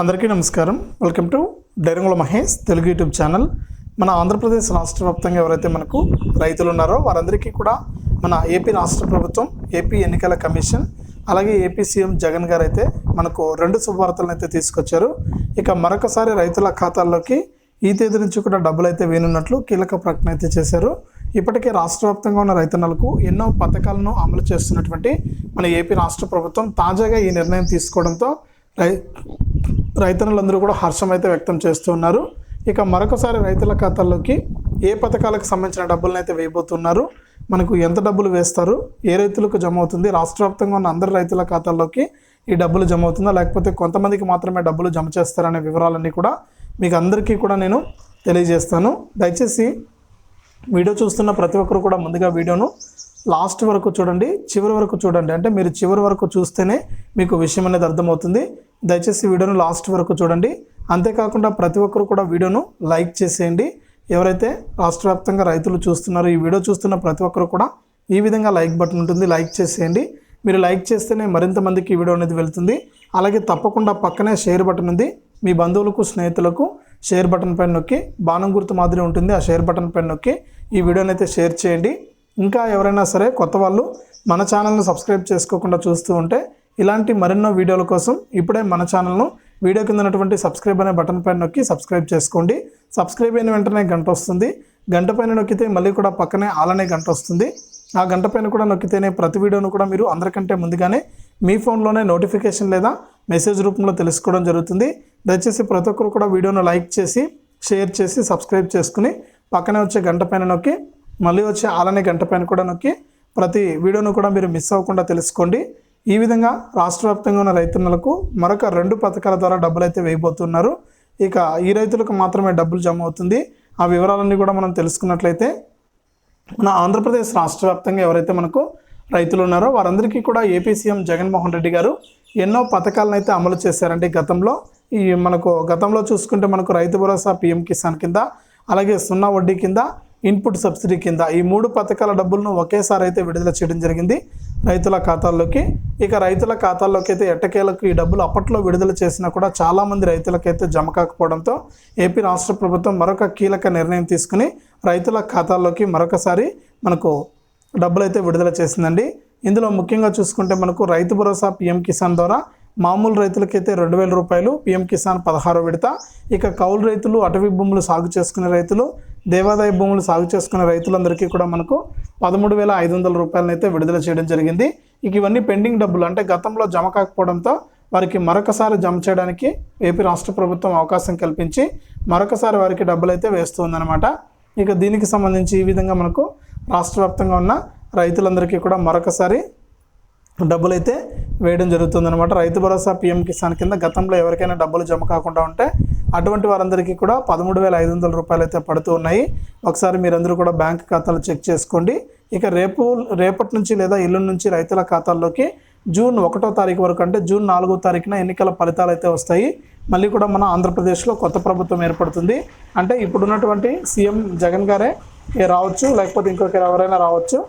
అందరికీ నమస్కారం. Welcome to డైరంగుల Mahesh Telugu YouTube channel. మన ఆంధ్రప్రదేశ్ రాష్ట్ర వ్యాప్తంగా ఎవరైతే మనకు రైతులు ఉన్నారో వారందరికీ కూడా మన ఏపీ రాష్ట్ర ప్రభుత్వం ఏపీ ఎన్నికల కమిషన్ అలాగే ఏపీ సీఎం జగన్ గారు అయితే మనకు రెండు శుభవార్తలను అయితే తీసుకొచ్చారు. ఇక మరొకసారి రైతుల ఖాతాల్లోకి ఈ తేదీ నుంచి కూడా డబ్బులు అయితే వేనున్నట్లు కీలక ప్రకటన అయితే చేశారు. ఇప్పటికే రాష్ట్ర వ్యాప్తంగా ఉన్న రైతన్నలకు ఎన్నో పథకాలను అమలు చేస్తున్నటువంటి మన ఏపీ రాష్ట్ర ప్రభుత్వం తాజాగా ఈ నిర్ణయం తీసుకోవడంతో రై రైతన్నులందరూ కూడా హర్షం అయితే వ్యక్తం చేస్తూ ఉన్నారు. ఇక మరొకసారి రైతుల ఖాతాల్లోకి ఏ పథకాలకు సంబంధించిన డబ్బులను అయితే వేయబోతున్నారు? మనకు ఎంత డబ్బులు వేస్తారు? ఏ రైతులకు జమ అవుతుంది రాష్ట్ర వ్యాప్తంగా ఉన్న అందరి రైతుల ఖాతాల్లోకి ఈ డబ్బులు జమ అవుతుందా లేకపోతే కొంతమందికి మాత్రమే డబ్బులు జమ చేస్తారనే వివరాలన్నీ కూడా మీకు అందరికీ కూడా నేను తెలియజేస్తాను. దయచేసి వీడియో చూస్తున్న ప్రతి ఒక్కరు కూడా ముందుగా వీడియోను లాస్ట్ వరకు చూడండి చివరి వరకు చూడండి. అంటే మీరు చివరి వరకు చూస్తేనే మీకు విషయం అనేది అర్థమవుతుంది. దయచేసి వీడియోను లాస్ట్ వరకు చూడండి. అంతేకాకుండా ప్రతి ఒక్కరు కూడా వీడియోను లైక్ చేసేయండి. ఎవరైతే రాష్ట్ర వ్యాప్తంగా రైతులు చూస్తున్నారో ఈ వీడియో చూస్తున్న ప్రతి ఒక్కరు కూడా ఈ విధంగా లైక్ బటన్ ఉంటుంది లైక్ చేసేయండి. మీరు లైక్ చేస్తేనే మరింత మందికి ఈ వీడియో అనేది వెళ్తుంది. అలాగే తప్పకుండా పక్కనే షేర్ బటన్ ఉంది. మీ బంధువులకు స్నేహితులకు షేర్ బటన్ పైన నొక్కి బాణం గుర్తు మాదిరి ఉంటుంది ఆ షేర్ బటన్ పైన నొక్కి ఈ వీడియోని అయితే షేర్ చేయండి. ఇంకా ఎవరైనా సరే కొత్త వాళ్ళు మన ఛానల్ను సబ్స్క్రైబ్ చేసుకోకుండా చూస్తూ ఉంటే ఇలాంటి మరెన్నో వీడియోల కోసం ఇప్పుడే మన ఛానల్ను వీడియో కింద ఉన్నటువంటి సబ్స్క్రైబ్ అనే బటన్ పైన నొక్కి సబ్స్క్రైబ్ చేసుకోండి. సబ్స్క్రైబ్ అయిన వెంటనే గంట వస్తుంది. గంట పైన నొక్కితే మళ్ళీ కూడా పక్కనే ఆలనే గంట వస్తుంది. ఆ గంట పైన కూడా నొక్కితేనే ప్రతి వీడియోను కూడా మీరు అందరికంటే ముందుగానే మీ ఫోన్లోనే నోటిఫికేషన్ లేదా మెసేజ్ రూపంలో తెలుసుకోవడం జరుగుతుంది. దయచేసి ప్రతి ఒక్కరు కూడా వీడియోను లైక్ చేసి షేర్ చేసి సబ్స్క్రైబ్ చేసుకుని పక్కనే వచ్చే గంట పైన నొక్కి మళ్ళీ వచ్చే ఆలనే గంట పైన కూడా నొక్కి ప్రతి వీడియోను కూడా మీరు మిస్ అవ్వకుండా తెలుసుకోండి. ఈ విధంగా రాష్ట్ర వ్యాప్తంగా ఉన్న రైతన్నలకు మరొక రెండు పథకాల ద్వారా డబ్బులు అయితే వేయబోతున్నారు. ఇక ఈ రైతులకు మాత్రమే డబ్బులు జమ అవుతుంది. ఆ వివరాలన్నీ కూడా మనం తెలుసుకున్నట్లయితే మన ఆంధ్రప్రదేశ్ రాష్ట్ర వ్యాప్తంగా ఎవరైతే మనకు రైతులు ఉన్నారో వారందరికీ కూడా ఏపీ సీఎం జగన్మోహన్ రెడ్డి గారు ఎన్నో పథకాలను అయితే అమలు చేశారండి గతంలో. ఈ మనకు గతంలో చూసుకుంటే మనకు రైతు భరోసా పీఎం కిసాన్ కింద అలాగే సున్నా వడ్డీ కింద ఇన్పుట్ సబ్సిడీ కింద ఈ మూడు పథకాల డబ్బులను ఒకేసారి అయితే విడుదల చేయడం జరిగింది. రైతుల ఖాతాల్లోకి ఇక రైతుల ఖాతాల్లోకి అయితే ఎట్టకేలకు ఈ డబ్బులు అప్పట్లో విడుదల చేసినా కూడా చాలామంది రైతులకైతే జమ కాకపోవడంతో ఏపీ రాష్ట్ర ప్రభుత్వం మరొక కీలక నిర్ణయం తీసుకుని రైతుల ఖాతాల్లోకి మరొకసారి మనకు డబ్బులు అయితే విడుదల చేసిందండి. ఇందులో ముఖ్యంగా చూసుకుంటే మనకు రైతు భరోసా పిఎం కిసాన్ ద్వారా మామూలు రైతులకైతే రెండు వేల రూపాయలు పిఎం కిసాన్ పదహారో విడత. ఇక కౌలు రైతులు అటవీ భూములు సాగు చేసుకునే రైతులు దేవాదాయ భూములు సాగు చేసుకునే రైతులందరికీ కూడా మనకు పదమూడు వేల ఐదు వందల రూపాయలను అయితే విడుదల చేయడం జరిగింది. ఇక ఇవన్నీ పెండింగ్ డబ్బులు. అంటే గతంలో జమ కాకపోవడంతో వారికి మరొకసారి జమ చేయడానికి ఏపీ రాష్ట్ర ప్రభుత్వం అవకాశం కల్పించి మరొకసారి వారికి డబ్బులు అయితే వేస్తుందన్నమాట. ఇక దీనికి సంబంధించి ఈ విధంగా మనకు రాష్ట్ర వ్యాప్తంగా ఉన్న రైతులందరికీ కూడా మరొకసారి డబ్బులైతే వేయడం జరుగుతుందన్నమాట. రైతు భరోసా పిఎం కిసాన్ కింద గతంలో ఎవరికైనా డబ్బులు జమ కాకుండా ఉంటే అటువంటి వారందరికీ కూడా పదమూడు వేల ఐదు వందల రూపాయలు అయితే పడుతూ ఉన్నాయి. ఒకసారి మీరందరూ కూడా బ్యాంక్ ఖాతాలు చెక్ చేసుకోండి. ఇక రేపు రేపటి నుంచి లేదా ఎల్లుండి నుంచి రైతుల ఖాతాల్లోకి జూన్ ఒకటో తారీఖు వరకు అంటే జూన్ నాలుగో తారీఖున ఎన్నికల ఫలితాలు అయితే వస్తాయి. మళ్ళీ కూడా మన ఆంధ్రప్రదేశ్లో కొత్త ప్రభుత్వం ఏర్పడుతుంది. అంటే ఇప్పుడున్నటువంటి సీఎం జగన్ గారే రావచ్చు లేకపోతే ఇంకొకరు ఎవరైనా రావచ్చు.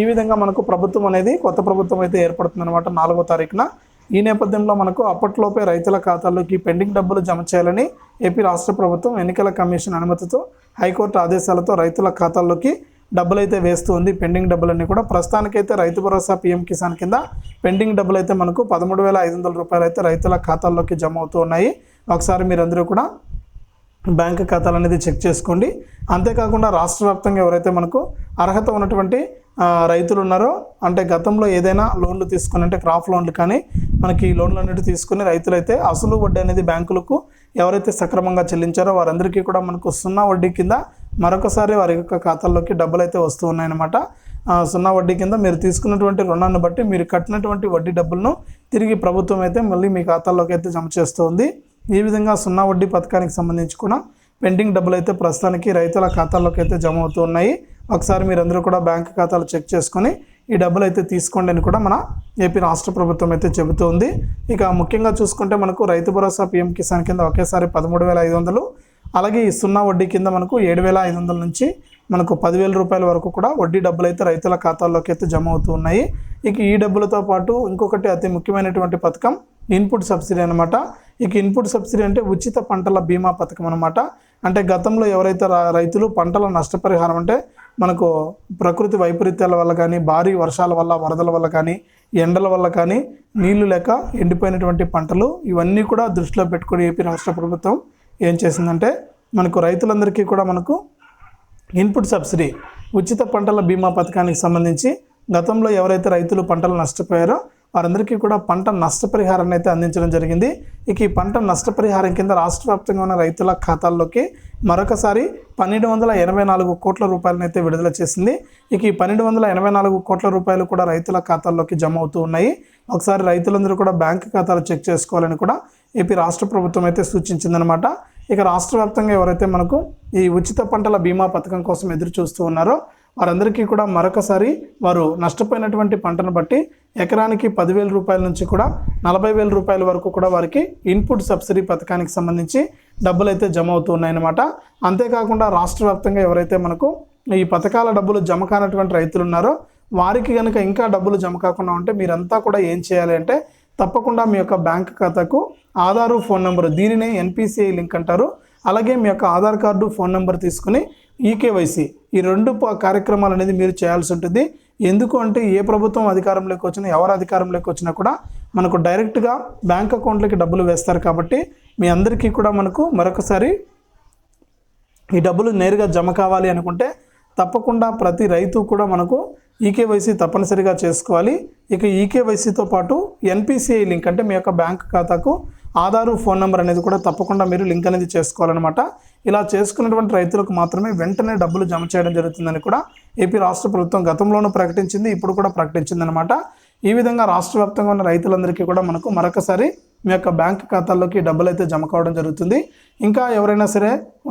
ఈ విధంగా మనకు ప్రభుత్వం అనేది కొత్త ప్రభుత్వం అయితే ఏర్పడుతుంది అనమాట నాలుగో తారీఖున. ఈ నేపథ్యంలో మనకు అప్పట్లోపే రైతుల ఖాతాల్లోకి పెండింగ్ డబ్బులు జమ చేయాలని ఏపీ రాష్ట్ర ప్రభుత్వం ఎన్నికల కమిషన్ అనుమతితో హైకోర్టు ఆదేశాలతో రైతుల ఖాతాల్లోకి డబ్బులైతే వేస్తూ ఉంది పెండింగ్ డబ్బులన్నీ కూడా ప్రస్తుతానికైతే రైతు భరోసా పీఎం కిసాన్ కింద పెండింగ్ డబ్బులు అయితే మనకు పదమూడు వేల ఐదు వందల రూపాయలు అయితే రైతుల ఖాతాల్లోకి జమ అవుతూ ఉన్నాయి ఒకసారి మీరందరూ కూడా బ్యాంక్ ఖాతాలు అనేది చెక్ చేసుకోండి. అంతేకాకుండా రాష్ట్ర వ్యాప్తంగా ఎవరైతే మనకు అర్హత ఉన్నటువంటి రైతులు ఉన్నారో అంటే గతంలో ఏదైనా లోన్లు తీసుకుని అంటే క్రాప్ లోన్లు కానీ మనకి ఈ లోన్లు అనేవి తీసుకుని రైతులైతే అసలు వడ్డీ అనేది బ్యాంకులకు ఎవరైతే సక్రమంగా చెల్లించారో వారందరికీ కూడా మనకు సున్నా వడ్డీ కింద మరొకసారి వారి యొక్క ఖాతాల్లోకి డబ్బులు అయితే వస్తూ ఉన్నాయన్నమాట. సున్నా వడ్డీ కింద మీరు తీసుకున్నటువంటి రుణాన్ని బట్టి మీరు కట్టినటువంటి వడ్డీ డబ్బులను తిరిగి ప్రభుత్వం అయితే మళ్ళీ మీ ఖాతాల్లోకి అయితే జమ చేస్తుంది. ఈ విధంగా సున్నా వడ్డీ పథకానికి సంబంధించి కూడా పెండింగ్ డబ్బులు అయితే ప్రస్తుతానికి రైతుల ఖాతాల్లోకి అయితే జమ అవుతూ ఉన్నాయి. ఒకసారి మీరందరూ కూడా బ్యాంక్ ఖాతాలు చెక్ చేసుకొని ఈ డబ్బులు అయితే తీసుకోండి అని కూడా మన ఏపీ రాష్ట్ర ప్రభుత్వం అయితే చెబుతోంది. ఇక ముఖ్యంగా చూసుకుంటే మనకు రైతు భరోసా పీఎం కిసాన్ కింద ఒకేసారి పదమూడు వేల ఐదు వందలు అలాగే ఈ సున్నా వడ్డీ కింద మనకు ఏడు వేల ఐదు వందల నుంచి మనకు పదివేల రూపాయల వరకు కూడా వడ్డీ డబ్బులు అయితే రైతుల ఖాతాల్లోకి అయితే జమ అవుతూ ఉన్నాయి. ఇక ఈ డబ్బులతో పాటు ఇంకొకటి అతి ముఖ్యమైనటువంటి పథకం ఇన్పుట్ సబ్సిడీ అనమాట ఇక ఇన్పుట్ సబ్సిడీ అంటే ఉచిత పంటల బీమా పథకం అనమాట అంటే గతంలో ఎవరైతే రైతులు పంటల నష్టపరిహారం అంటే మనకు ప్రకృతి వైపరీత్యాల వల్ల కానీ భారీ వర్షాల వల్ల వరదల వల్ల కానీ ఎండల వల్ల కానీ నీళ్ళు లేక ఎండిపోయినటువంటి పంటలు ఇవన్నీ కూడా దృష్టిలో పెట్టుకొని ఏపీ రాష్ట్ర ప్రభుత్వం ఏం చేసిందంటే మనకు రైతులందరికీ కూడా మనకు ఇన్పుట్ సబ్సిడీ ఉచిత పంటల బీమా పథకానికి సంబంధించి గతంలో ఎవరైతే రైతులు పంటలు నష్టపోయారో వారందరికీ కూడా పంట నష్టపరిహారాన్ని అయితే అందించడం జరిగింది. ఇక ఈ పంట నష్టపరిహారం కింద రాష్ట్ర వ్యాప్తంగా ఉన్న రైతుల ఖాతాల్లోకి మరొకసారి పన్నెండు వందల ఎనభై నాలుగు కోట్ల రూపాయలను అయితే విడుదల చేసింది. ఇక ఈ పన్నెండు వందల ఎనభై నాలుగు కోట్ల రూపాయలు కూడా రైతుల ఖాతాల్లోకి జమ అవుతూ ఉన్నాయి. ఒకసారి రైతులందరూ కూడా బ్యాంక్ ఖాతాలు చెక్ చేసుకోవాలని కూడా ఏపీ రాష్ట్ర ప్రభుత్వం అయితే సూచించిందనమాట ఇక రాష్ట్ర వ్యాప్తంగా ఎవరైతే మనకు ఈ ఉచిత పంటల బీమా పథకం కోసం ఎదురు చూస్తూ ఉన్నారో వారందరికీ కూడా మరొకసారి వారు నష్టపోయినటువంటి పంటను బట్టి ఎకరానికి పదివేల రూపాయల నుంచి కూడా నలభై వేల రూపాయల వరకు కూడా వారికి ఇన్పుట్ సబ్సిడీ పథకానికి సంబంధించి డబ్బులు అయితే జమ అవుతూ ఉన్నాయన్నమాట అంతేకాకుండా రాష్ట్ర వ్యాప్తంగా ఎవరైతే మనకు ఈ పథకాల డబ్బులు జమ కానటువంటి రైతులు ఉన్నారో వారికి కనుక ఇంకా డబ్బులు జమ కాకుండా ఉంటే మీరంతా కూడా ఏం చేయాలి అంటే తప్పకుండా మీ యొక్క బ్యాంక్ ఖాతాకు ఆధారు ఫోన్ నెంబరు దీనినే ఎన్పిసిఐ లింక్ అంటారు. అలాగే మీ యొక్క ఆధార్ కార్డు ఫోన్ నెంబర్ తీసుకుని ఈకేవైసీ ఈ రెండు కార్యక్రమాలు అనేది మీరు చేయాల్సి ఉంటుంది. ఎందుకు అంటే ఏ ప్రభుత్వం అధికారంలోకి వచ్చినా ఎవరు అధికారంలోకి వచ్చినా కూడా మనకు డైరెక్ట్గా బ్యాంక్ అకౌంట్లోకి డబ్బులు వేస్తారు కాబట్టి మీ అందరికీ కూడా మనకు మరొకసారి ఈ డబ్బులు నేరుగా జమ కావాలి అనుకుంటే తప్పకుండా ప్రతి రైతు కూడా మనకు ఈకేవైసీ తప్పనిసరిగా చేసుకోవాలి. ఇక ఈకేవైసీతో పాటు ఎన్పిసిఐ లింక్ అంటే మీ యొక్క బ్యాంక్ ఖాతాకు ఆధారు ఫోన్ నెంబర్ అనేది కూడా తప్పకుండా మీరు లింక్ అనేది చేసుకోవాలన్నమాట. ఇలా చేసుకున్నటువంటి రైతులకు మాత్రమే వెంటనే డబ్బులు జమ చేయడం జరుగుతుందని కూడా ఏపీ రాష్ట్ర ప్రభుత్వం గతంలోనూ ప్రకటించింది ఇప్పుడు కూడా ప్రకటించింది అనమాట ఈ విధంగా రాష్ట్ర వ్యాప్తంగా ఉన్న రైతులందరికీ కూడా మనకు మరొకసారి మీ యొక్క బ్యాంక్ ఖాతాల్లోకి డబ్బులు అయితే జమ కావడం జరుగుతుంది. ఇంకా ఎవరైనా సరే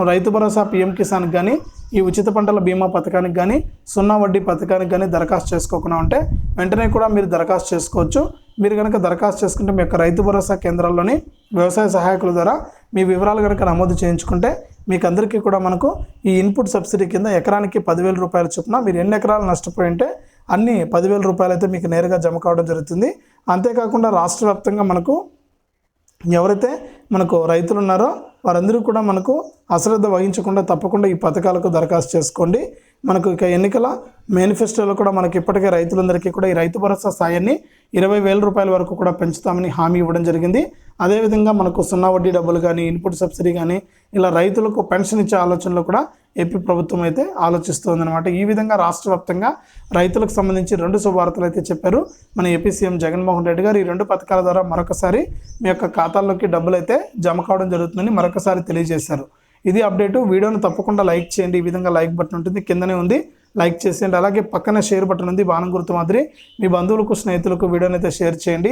రైతు భరోసా పిఎం కిసాన్కి కానీ ఈ ఉచిత పంటల బీమా పథకానికి కానీ సున్నా వడ్డీ పథకానికి కానీ దరఖాస్తు చేసుకోకుండా ఉంటే వెంటనే కూడా మీరు దరఖాస్తు చేసుకోవచ్చు. మీరు కనుక దరఖాస్తు చేసుకుంటే మీ యొక్క రైతు భరోసా కేంద్రాల్లోని వ్యవసాయ సహాయకుల ద్వారా మీ వివరాలు కనుక నమోదు చేయించుకుంటే మీకు అందరికీ కూడా మనకు ఈ ఇన్పుట్ సబ్సిడీ కింద ఎకరానికి పదివేల రూపాయల చొప్పున మీరు ఎన్ని ఎకరాలు నష్టపోయి ఉంటే అన్ని పదివేల రూపాయలు అయితే మీకు నేరుగా జమ కావడం జరుగుతుంది. అంతేకాకుండా రాష్ట్ర వ్యాప్తంగా మనకు ఎవరైతే మనకు రైతులు ఉన్నారో వారందరూ కూడా మనకు అశ్రద్ధ వహించకుండా తప్పకుండా ఈ పథకాలకు దరఖాస్తు చేసుకోండి. మనకు ఇక ఎన్నికల మేనిఫెస్టోలో కూడా మనకి ఇప్పటికే రైతులందరికీ కూడా ఈ రైతు భరోసా సాయాన్ని ఇరవై వేల రూపాయల వరకు కూడా పెంచుతామని హామీ ఇవ్వడం జరిగింది. అదేవిధంగా మనకు సున్నా వడ్డీ డబ్బులు కానీ ఇన్పుట్ సబ్సిడీ కానీ ఇలా రైతులకు పెన్షన్ ఇచ్చే ఆలోచనలో కూడా ఏపీ ప్రభుత్వం అయితే ఆలోచిస్తోందనమాట ఈ విధంగా రాష్ట్ర వ్యాప్తంగా రైతులకు సంబంధించి రెండు శుభవార్తలు అయితే చెప్పారు. మన ఏపీ సీఎం జగన్మోహన్ రెడ్డి గారు ఈ రెండు పథకాల ద్వారా మరొకసారి మీ యొక్క ఖాతాల్లోకి డబ్బులు అయితే జమ కావడం జరుగుతుందని మరొకసారి తెలియజేశారు. ఇది అప్డేట్. వీడియోను తప్పకుండా లైక్ చేయండి. ఈ విధంగా లైక్ బటన్ ఉంటుంది కిందనే ఉంది. లైక్ చేసేయండి. అలాగే పక్కన షేర్ బటన్ ఉంది బాణం గుర్తు మాదిరి. మీ బంధువులకు స్నేహితులకు వీడియోని అయితే షేర్ చేయండి.